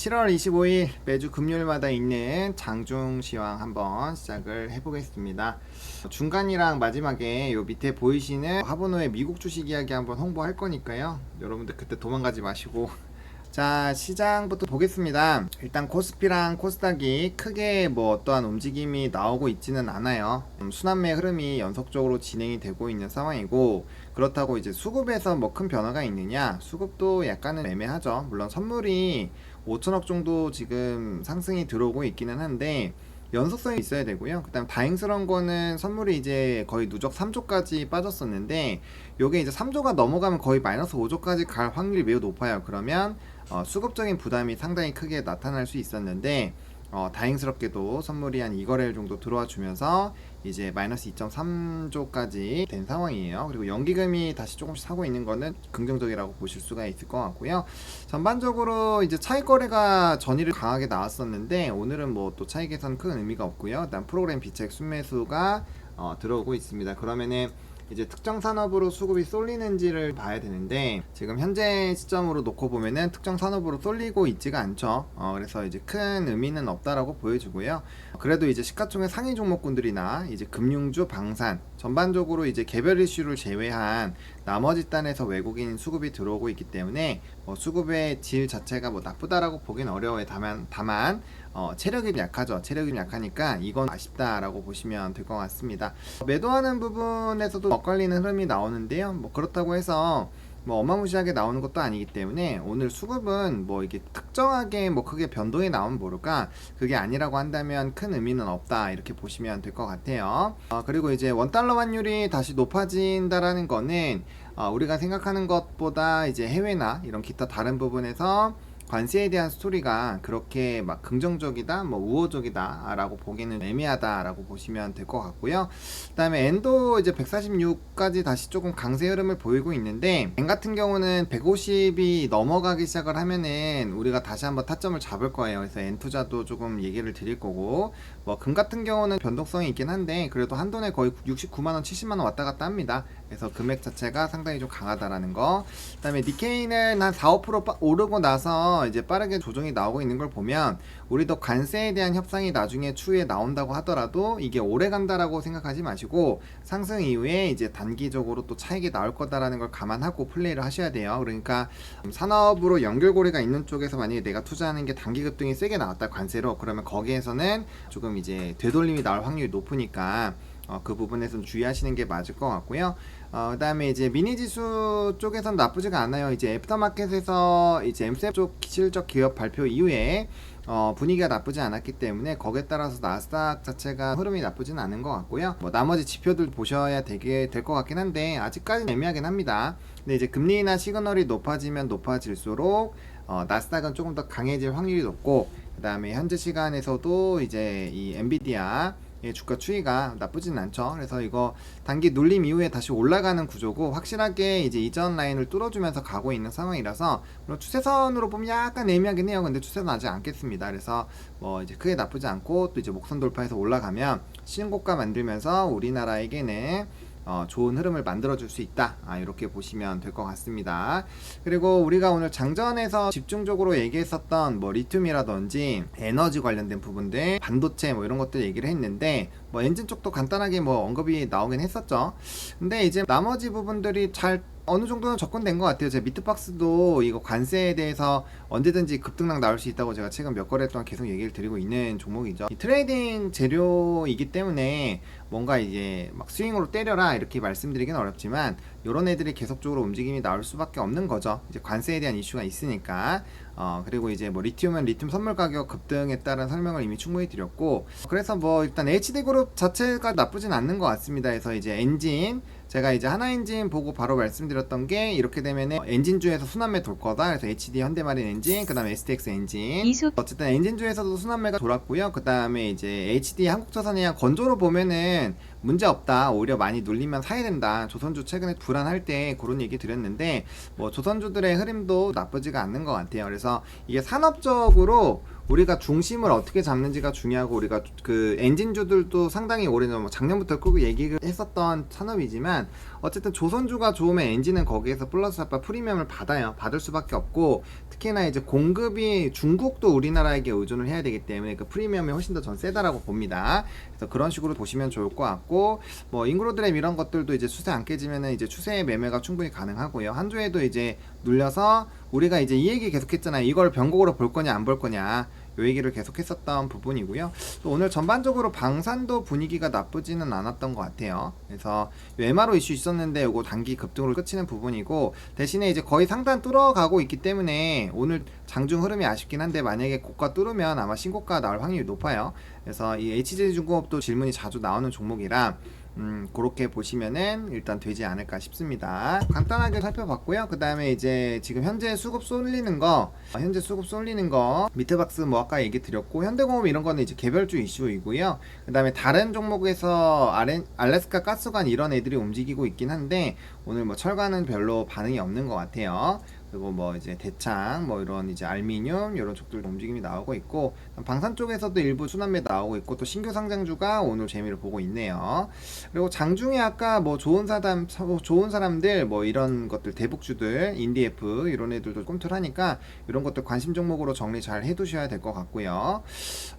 7월 25일 매주 금요일마다 있는 장중 시황 한번 시작을 해보겠습니다. 중간이랑 마지막에 요 밑에 보이시는 하보노의 미국 주식 이야기 한번 홍보할 거니까요. 여러분들 그때 도망가지 마시고 자 시장부터 보겠습니다. 일단 코스피랑 코스닥이 크게 뭐 어떠한 움직임이 나오고 있지는 않아요. 음, 순환매 흐름이 연속적으로 진행이 되고 있는 상황이고 그렇다고 이제 수급에서 뭐 큰 변화가 있느냐? 수급도 약간은 애매하죠. 물론 선물이 5천억 정도 지금 상승이 들어오고 있기는 한데 연속성이 있어야 되고요. 그다음 다행스러운 거는 선물이 이제 거의 누적 3조까지 빠졌었는데 요게 이제 3조가 넘어가면 거의 마이너스 5조까지 갈 확률이 매우 높아요. 그러면 어, 수급적인 부담이 상당히 크게 나타날 수 있었는데 어, 다행스럽게도 선물이 한 2거래일 정도 들어와 주면서 이제 마이너스 2.3조까지 된 상황이에요. 그리고 연기금이 다시 조금씩 사고 있는 거는 긍정적이라고 보실 수가 있을 것 같고요. 전반적으로 이제 차익 거래가 전일을 강하게 나왔었는데 오늘은 뭐 또 차익에선 큰 의미가 없고요. 일단 프로그램 비책 순매수가 어, 들어오고 있습니다. 그러면은 이제 특정 산업으로 수급이 쏠리는지를 봐야 되는데 지금 현재 시점으로 놓고 보면은 특정 산업으로 쏠리고 있지가 않죠. 어, 그래서 이제 큰 의미는 없다라고 보여지고요. 그래도 이제 시가총액 상위 종목군들이나 이제 금융주, 방산 전반적으로 이제 개별 이슈를 제외한 나머지 단에서 외국인 수급이 들어오고 있기 때문에 뭐 수급의 질 자체가 뭐 나쁘다라고 보긴 어려워요. 다만 다만 어, 체력이 약하죠. 체력이 약하니까 이건 아쉽다라고 보시면 될 것 같습니다. 매도하는 부분에서도 엇갈리는 흐름이 나오는데요. 뭐 그렇다고 해서 뭐 어마무시하게 나오는 것도 아니기 때문에 오늘 수급은 뭐 이게 특정하게 뭐 크게 변동이 나오면 모를까 그게 아니라고 한다면 큰 의미는 없다 이렇게 보시면 될 것 같아요. 어, 그리고 이제 원 달러 환율이 다시 높아진다라는 거는 어, 우리가 생각하는 것보다 이제 해외나 이런 기타 다른 부분에서 관세에 대한 스토리가 그렇게 막 긍정적이다, 뭐 우호적이다라고 보기는 애매하다라고 보시면 될 것 같고요. 그다음에 엔도 이제 146까지 다시 조금 강세 흐름을 보이고 있는데 엔 같은 경우는 150이 넘어가기 시작을 하면은 우리가 다시 한번 타점을 잡을 거예요. 그래서 엔 투자도 조금 얘기를 드릴 거고 뭐 금 같은 경우는 변동성이 있긴 한데 그래도 한 돈에 거의 69만 원, 70만 원 왔다 갔다 합니다. 그래서 금액 자체가 상당히 좀 강하다라는 거. 그다음에 니케이는 한 4, 5% 빠- 오르고 나서 이제 빠르게 조정이 나오고 있는 걸 보면 우리도 관세에 대한 협상이 나중에 추후에 나온다고 하더라도 이게 오래 간다라고 생각하지 마시고 상승 이후에 이제 단기적으로 또 차익이 나올 거다라는 걸 감안하고 플레이를 하셔야 돼요. 그러니까 산업으로 연결고리가 있는 쪽에서 만약에 내가 투자하는 게 단기 급등이 세게 나왔다 관세로 그러면 거기에서는 조금 이제 되돌림이 나올 확률이 높으니까 어, 그 부분에서는 주의하시는 게 맞을 것 같고요. 어, 그다음에 이제 미니 지수 쪽에선 나쁘지가 않아요. 이제 애프터마켓에서 이제 엠셉 쪽 실적 기업 발표 이후에 어, 분위기가 나쁘지 않았기 때문에 거기에 따라서 나스닥 자체가 흐름이 나쁘진 않은 것 같고요. 뭐 나머지 지표들 보셔야 되게 될 것 같긴 한데 아직까지는 애매하긴 합니다. 근데 이제 금리나 시그널이 높아지면 높아질수록 어, 나스닥은 조금 더 강해질 확률이 높고 그 다음에 현재 시간에서도 이제 이 엔비디아 의 주가 추이가 나쁘진 않죠. 그래서 이거 단기 눌림 이후에 다시 올라가는 구조고 확실하게 이제 이전 라인을 뚫어주면서 가고 있는 상황이라서 물론 추세선으로 보면 약간 애매하긴 해요. 근데 추세선 아직 않겠습니다. 그래서 뭐 이제 크게 나쁘지 않고 또 이제 목선 돌파해서 올라가면 신고가 만들면서 우리나라에게는 어, 좋은 흐름을 만들어줄 수 있다. 아, 이렇게 보시면 될 것 같습니다. 그리고 우리가 오늘 장전에서 집중적으로 얘기했었던 뭐 리튬이라든지 에너지 관련된 부분들, 반도체 뭐 이런 것들 얘기를 했는데 뭐 엔진 쪽도 간단하게 뭐 언급이 나오긴 했었죠. 근데 이제 나머지 부분들이 잘 어느 정도는 접근된 것 같아요. 제 미트박스도 이거 관세에 대해서 언제든지 급등락 나올 수 있다고 제가 최근 몇 거래 동안 계속 얘기를 드리고 있는 종목이죠. 이 트레이딩 재료이기 때문에 뭔가 이제 막 스윙으로 때려라 이렇게 말씀드리긴 어렵지만 이런 애들이 계속적으로 움직임이 나올 수밖에 없는 거죠. 이제 관세에 대한 이슈가 있으니까. 어, 그리고 이제 뭐 리튬은 리튬 선물 가격 급등에 따른 설명을 이미 충분히 드렸고 그래서 뭐 일단 HD 그룹 자체가 나쁘진 않는 것 같습니다. 그래서 이제 엔진 제가 이제 하나 엔진 보고 바로 말씀드렸던 게 이렇게 되면은 엔진주에서 순환매 돌 거다. 그래서 HD 현대마린 엔진, 그 다음에 STX 엔진. 이속 어쨌든 엔진주에서도 순환매가 돌았고요. 그 다음에 이제 HD 한국조선이랑 건조로 보면은 문제 없다. 오히려 많이 눌리면 사야 된다. 조선주 최근에 불안할 때 그런 얘기 드렸는데 뭐 조선주들의 흐름도 나쁘지가 않는 것 같아요. 그래서 이게 산업적으로 우리가 중심을 어떻게 잡는지가 중요하고 우리가 그 엔진주들도 상당히 오래전 뭐 작년부터 끄고 얘기를 했었던 산업이지만 어쨌든 조선주가 좋으면 엔진은 거기에서 플러스 알파 프리미엄을 받아요. 받을 수밖에 없고 특히나 이제 공급이 중국도 우리나라에게 의존을 해야 되기 때문에 그 프리미엄이 훨씬 더 전 세다라고 봅니다. 그래서 그런 식으로 보시면 좋을 것 같고 뭐 잉그로드램 이런 것들도 이제 추세 안 깨지면은 이제 추세의 매매가 충분히 가능하고요. 한 주에도 이제 눌려서 우리가 이제 이 얘기 계속했잖아요. 이걸 변곡으로 볼 거냐 안 볼 거냐. 요 얘기를 계속 했었던 부분이고요. 또 오늘 전반적으로 방산도 분위기가 나쁘지는 않았던 것 같아요. 그래서 요 MRO 이슈 있었는데 요거 단기 급등으로 끝이는 부분이고 대신에 이제 거의 상단 뚫어가고 있기 때문에 오늘 장중 흐름이 아쉽긴 한데 만약에 고가 뚫으면 아마 신고가 나올 확률이 높아요. 그래서 이 HJ중공업도 질문이 자주 나오는 종목이라 음, 그렇게 보시면은 일단 되지 않을까 싶습니다. 간단하게 살펴봤고요. 그 다음에 이제 지금 현재 수급 쏠리는 거, 어, 현재 수급 쏠리는 거, 밑에 박스 뭐 아까 얘기 드렸고, 현대공업 이런 거는 이제 개별주 이슈이고요. 그 다음에 다른 종목에서 아레, 알래스카 가스관 이런 애들이 움직이고 있긴 한데, 오늘 뭐 철관은 별로 반응이 없는 것 같아요. 그리고 뭐 이제 대창 뭐 이런 이제 알미늄 이런 쪽들 움직임이 나오고 있고 방산 쪽에서도 일부 순환매 나오고 있고 또 신규 상장주가 오늘 재미를 보고 있네요. 그리고 장중에 아까 뭐 좋은 사람 좋은 사람들 뭐 이런 것들 대북주들 인디에프 이런 애들도 꼼틀하니까 이런 것들 관심 종목으로 정리 잘 해두셔야 될 것 같고요.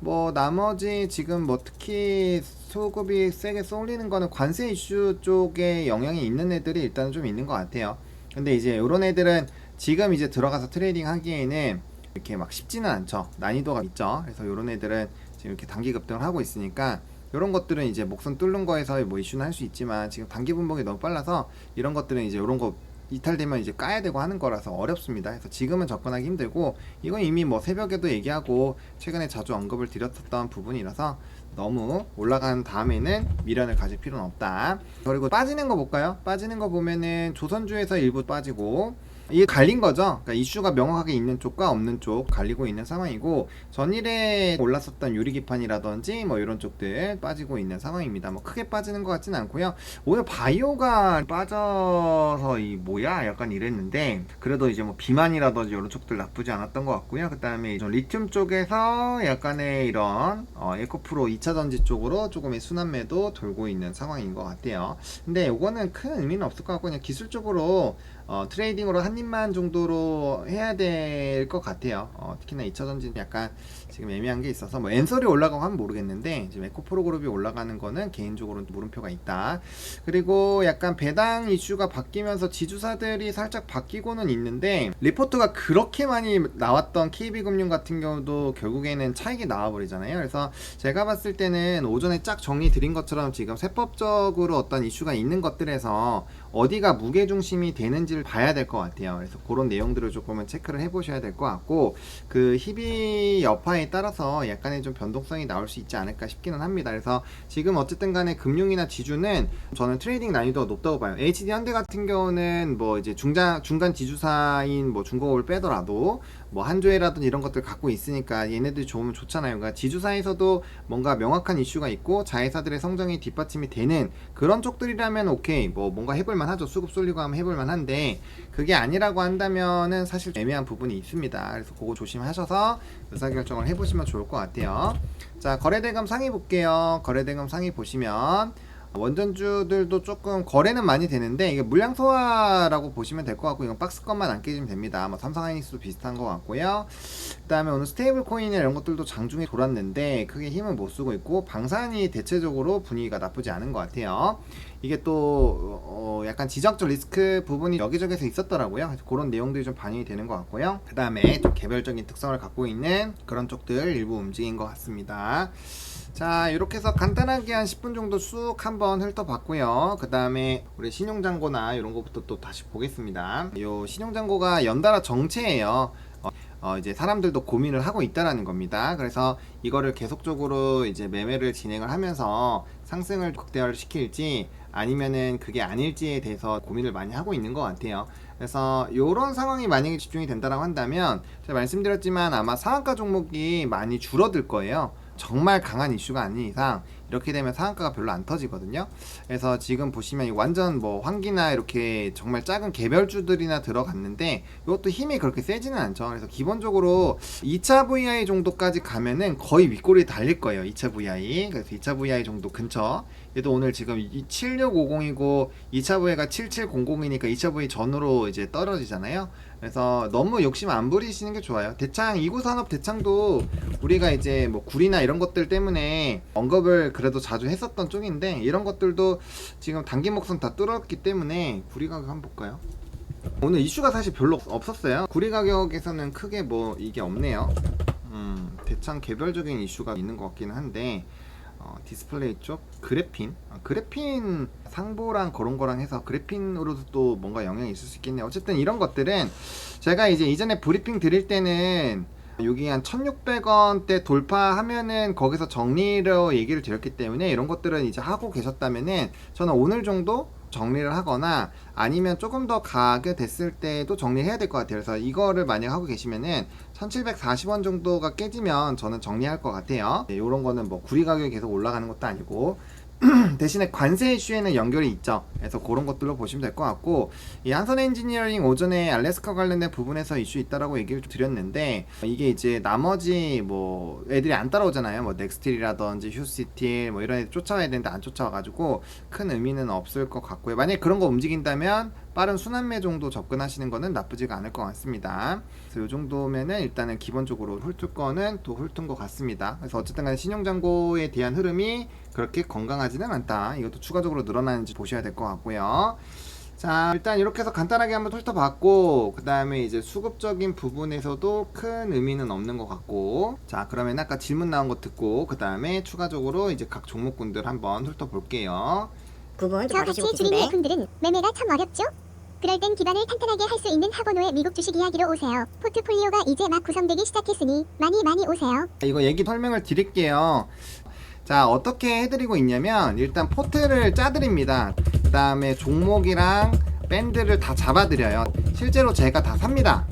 뭐 나머지 지금 뭐 특히 수급이 세게 쏠리는 거는 관세 이슈 쪽에 영향이 있는 애들이 일단은 좀 있는 것 같아요. 근데 이제 이런 애들은 지금 이제 들어가서 트레이딩 하기에는 이렇게 막 쉽지는 않죠. 난이도가 있죠. 그래서 이런 애들은 지금 이렇게 단기 급등을 하고 있으니까 이런 것들은 이제 목선 뚫는 거에서 뭐 이슈는 할 수 있지만 지금 단기 분봉이 너무 빨라서 이런 것들은 이제 이런 거 이탈되면 이제 까야 되고 하는 거라서 어렵습니다. 그래서 지금은 접근하기 힘들고 이건 이미 뭐 새벽에도 얘기하고 최근에 자주 언급을 드렸었던 부분이라서 너무 올라간 다음에는 미련을 가질 필요는 없다. 그리고 빠지는 거 볼까요? 빠지는 거 보면은 조선주에서 일부 빠지고 이게 갈린 거죠. 그러니까 이슈가 명확하게 있는 쪽과 없는 쪽 갈리고 있는 상황이고 전일에 올랐었던 유리 기판이라든지 뭐 이런 쪽들 빠지고 있는 상황입니다. 뭐 크게 빠지는 것 같진 않고요. 오늘 바이오가 빠져서 이 뭐야 약간 이랬는데 그래도 이제 뭐 비만이라든지 이런 쪽들 나쁘지 않았던 것 같고요. 그 다음에 리튬 쪽에서 약간의 이런 어, 에코프로 2차 전지 쪽으로 조금의 순환매도 돌고 있는 상황인 것 같아요. 근데 이거는 큰 의미는 없을 것 같고 그냥 기술적으로 어, 트레이딩으로 한 입만 정도로 해야 될 것 같아요. 어, 특히나 2차 전지는 약간 지금 애매한 게 있어서 뭐 엔설이 올라가고 하면 모르겠는데 지금 에코프로 그룹이 올라가는 거는 개인적으로는 물음표가 있다. 그리고 약간 배당 이슈가 바뀌면서 지주사들이 살짝 바뀌고는 있는데 리포트가 그렇게 많이 나왔던 KB금융 같은 경우도 결국에는 차익이 나와버리잖아요. 그래서 제가 봤을 때는 오전에 쫙 정리 드린 것처럼 지금 세법적으로 어떤 이슈가 있는 것들에서 어디가 무게 중심이 되는지 를 봐야 될 것 같아요. 그래서 그런 내용들을 조금은 체크를 해보셔야 될 것 같고 그 희비 여파에 따라서 약간의 좀 변동성이 나올 수 있지 않을까 싶기는 합니다. 그래서 지금 어쨌든 간에 금융이나 지주는 저는 트레이딩 난이도가 높다고 봐요. HD 현대 같은 경우는 뭐 이제 중장 중간 지주사인 뭐 중공업을 빼더라도 뭐 한조회라든지 이런 것들 갖고 있으니까 얘네들이 좋으면 좋잖아요. 그러니까 지주사에서도 뭔가 명확한 이슈가 있고 자회사들의 성장이 뒷받침이 되는 그런 쪽들이라면 오케이 뭐 뭔가 해볼만 하죠. 수급 쏠리고 하면 해볼만 한데 그게 아니라고 한다면은 사실 애매한 부분이 있습니다. 그래서 그거 조심하셔서 의사결정을 해보시면 좋을 것 같아요. 자 거래대금 상위 볼게요. 거래대금 상위 보시면 원전주들도 조금 거래는 많이 되는데 이게 물량 소화라고 보시면 될 것 같고 이건 박스권만 안 깨지면 됩니다. 뭐 삼성하이닉스도 비슷한 것 같고요. 그다음에 오늘 스테이블 코인 이런 것들도 장중에 돌았는데 크게 힘을 못 쓰고 있고 방산이 대체적으로 분위기가 나쁘지 않은 것 같아요. 이게 또 어, 약간 지정적 리스크 부분이 여기저기서 있었더라고요. 그런 내용들이 좀 반영이 되는 것 같고요. 그 다음에 좀 개별적인 특성을 갖고 있는 그런 쪽들 일부 움직인 것 같습니다. 자 이렇게 해서 간단하게 한 10분 정도 쑥 한번 훑어봤고요. 그 다음에 우리 신용장고나 이런 것부터 또 다시 보겠습니다. 요 신용장고가 연달아 정체예요. 어, 어, 이제 사람들도 고민을 하고 있다라는 겁니다. 그래서 이거를 계속적으로 이제 매매를 진행을 하면서 상승을 극대화를 시킬지 아니면은 그게 아닐지에 대해서 고민을 많이 하고 있는 것 같아요. 그래서 이런 상황이 만약에 집중이 된다고 한다면 제가 말씀드렸지만 아마 상한가 종목이 많이 줄어들 거예요 정말 강한 이슈가 아닌 이상 이렇게 되면 상한가가 별로 안 터지거든요. 그래서 지금 보시면 이 완전 뭐 환기나 이렇게 정말 작은 개별주들이나 들어갔는데 이것도 힘이 그렇게 세지는 않죠. 그래서 기본적으로 2차 VI 정도까지 가면은 거의 윗골이 달릴 거예요. 2차 VI. 그래서 2차 VI 정도 근처. 얘도 오늘 지금 7650이고 2차 VI가 7700이니까 2차 VI 전으로 이제 떨어지잖아요. 그래서 너무 욕심 안 부리시는 게 좋아요. 대창 2구 산업 대창도 우리가 이제 뭐 구리나 이런 것들 때문에 언급을 그래도 자주 했었던 쪽인데 이런 것들도 지금 단기 목선 다 뚫었기 때문에 구리 가격 한번 볼까요? 오늘 이슈가 사실 별로 없었어요. 구리 가격에서는 크게 뭐 이게 없네요. 음, 대창 개별적인 이슈가 있는 것 같기는 한데 어, 디스플레이 쪽 그래핀. 어, 그래핀 상보랑 그런 거랑 해서 그래핀으로도 또 뭔가 영향이 있을 수 있겠네요 어쨌든 이런 것들은 제가 이제 이전에 브리핑 드릴 때는 여기 한 1600원대 돌파하면은 거기서 정리로 얘기를 드렸기 때문에 이런 것들은 이제 하고 계셨다면은 저는 오늘 정도 정리를 하거나 아니면 조금 더 가게 됐을 때도 정리해야 될 것 같아요. 그래서 이거를 만약 하고 계시면은 1740원 정도가 깨지면 저는 정리할 것 같아요. 네, 이런 거는 뭐 구리 가격이 계속 올라가는 것도 아니고 대신에 관세 이슈에는 연결이 있죠. 그래서 그런 것들로 보시면 될 것 같고 이 한선 엔지니어링 오전에 알래스카 관련된 부분에서 이슈 있다라고 얘기를 좀 드렸는데 이게 이제 나머지 뭐 애들이 안 따라오잖아요. 뭐 넥스틸이라든지 휴시틸 뭐 이런 애들 쫓아와야 되는데 안 쫓아와가지고 큰 의미는 없을 것 같고요. 만약 그런 거 움직인다면 빠른 순환매 정도 접근하시는 거는 나쁘지가 않을 것 같습니다. 그래서 이 정도면은 일단은 기본적으로 훑을 또 훑은 것 같습니다. 그래서 어쨌든 간에 신용잔고에 대한 흐름이 그렇게 건강하지는 않다. 이것도 추가적으로 늘어나는지 보셔야 될 것 같고요. 자, 일단 이렇게 해서 간단하게 한번 훑어봤고, 그 다음에 이제 수급적인 부분에서도 큰 의미는 없는 것 같고, 자, 그러면 아까 질문 나온 거 듣고, 그 다음에 추가적으로 이제 각 종목군들 한번 훑어볼게요. 9분 저 같이 주린 예품들은 매매가 참 어렵죠? 그럴 땐 기반을 탄탄하게 할 수 있는 학원호의 미국 주식 이야기로 오세요. 포트폴리오가 이제 막 구성되기 시작했으니 많이 많이 오세요. 이거 얘기 설명을 드릴게요. 자, 어떻게 해드리고 있냐면, 일단 포트를 짜드립니다. 그 다음에 종목이랑 밴드를 다 잡아드려요. 실제로 제가 다 삽니다.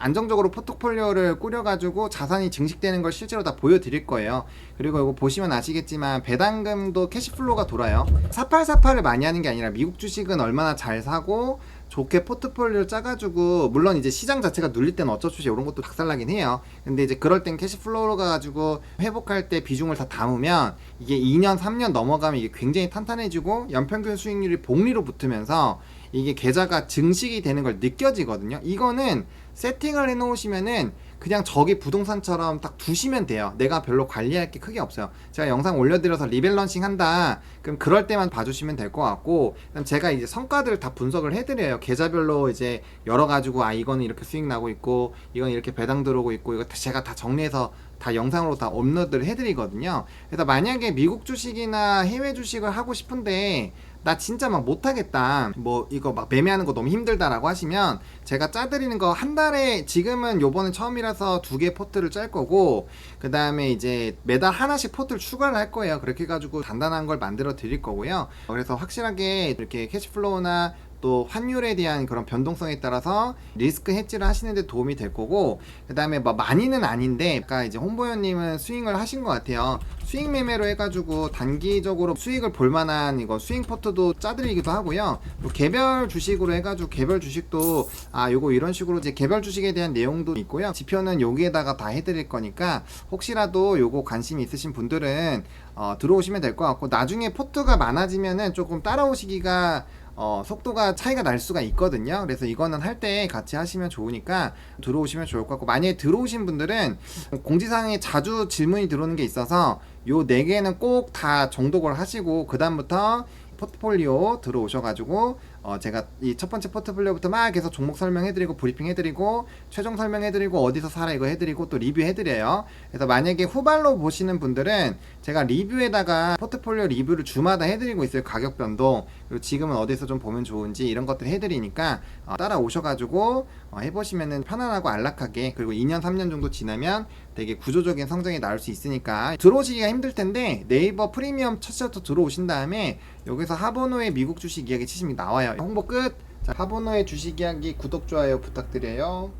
안정적으로 포트폴리오를 꾸려가지고 자산이 증식되는 걸 실제로 다 보여드릴 거예요. 그리고 이거 보시면 아시겠지만 배당금도 캐시플로우가 돌아요. 4848을 많이 하는 게 아니라 미국 주식은 얼마나 잘 사고 좋게 포트폴리오를 짜가지고 물론 이제 시장 자체가 눌릴 때는 어쩔 수 없이 이런 것도 박살나긴 해요. 근데 이제 그럴 땐 캐시플로우가 가지고 회복할 때 비중을 다 담으면 이게 2년 3년 넘어가면 이게 굉장히 탄탄해지고 연평균 수익률이 복리로 붙으면서 이게 계좌가 증식이 되는 걸 느껴지거든요. 이거는 세팅을 해놓으시면은 그냥 저기 부동산처럼 딱 두시면 돼요. 내가 별로 관리할 게 크게 없어요. 제가 영상 올려드려서 리밸런싱 한다. 그럼 그럴 때만 봐주시면 될 것 같고, 제가 이제 성과들을 다 분석을 해드려요. 계좌별로 이제 열어가지고, 아, 이거는 이렇게 수익 나고 있고, 이건 이렇게 배당 들어오고 있고, 이거 다 제가 다 정리해서 다 영상으로 다 업로드를 해드리거든요. 그래서 만약에 미국 주식이나 해외 주식을 하고 싶은데, 나 진짜 막 못하겠다. 뭐 이거 막 매매하는 거 너무 힘들다라고 하시면 제가 짜드리는 거 한 달에 지금은 요번에 처음이라서 두 개 포트를 짤 거고 그 다음에 이제 매달 하나씩 포트를 추가를 할 거예요. 그렇게 해가지고 단단한 걸 만들어 드릴 거고요. 그래서 확실하게 이렇게 캐시플로우나 또 환율에 대한 그런 변동성에 따라서 리스크 해지를 하시는데 도움이 될 거고 그 다음에 뭐 많이는 아닌데 아까 이제 홍보연님은 스윙을 하신 것 같아요. 수익 매매로 해가지고 단기적으로 수익을 볼 만한 이거 스윙 포트도 짜드리기도 하고요. 또 개별 주식으로 해가지고 개별 주식도 아 요거 이런 식으로 이제 개별 주식에 대한 내용도 있고요. 지표는 여기에다가 다 해드릴 거니까 혹시라도 요거 관심 있으신 분들은 어, 들어오시면 될 것 같고 나중에 포트가 많아지면은 조금 따라오시기가 어, 속도가 차이가 날 수가 있거든요. 그래서 이거는 할 때 같이 하시면 좋으니까 들어오시면 좋을 것 같고 만약에 들어오신 분들은 공지사항에 자주 질문이 들어오는 게 있어서 요 네 개는 꼭 다 정독을 하시고 그 다음부터 포트폴리오 들어오셔가지고 어 제가 이 첫 번째 포트폴리오부터 막 계속 종목 설명해드리고 브리핑 해드리고 최종 설명해드리고 어디서 사라 이거 해드리고 또 리뷰해드려요. 그래서 만약에 후발로 보시는 분들은 제가 리뷰에다가 포트폴리오 리뷰를 주마다 해드리고 있어요. 가격 변동 그리고 지금은 어디서 좀 보면 좋은지 이런 것들 해드리니까 어 따라오셔가지고 어 해보시면은 편안하고 안락하게 그리고 2년 3년 정도 지나면 되게 구조적인 성장이 나올 수 있으니까 들어오시기가 힘들 텐데 네이버 프리미엄 첫 셔터 들어오신 다음에 여기서 하버노의 미국 주식 이야기 치시면 나와요. 홍보 끝. 자, 하버노의 주식 이야기 구독 좋아요 부탁드려요.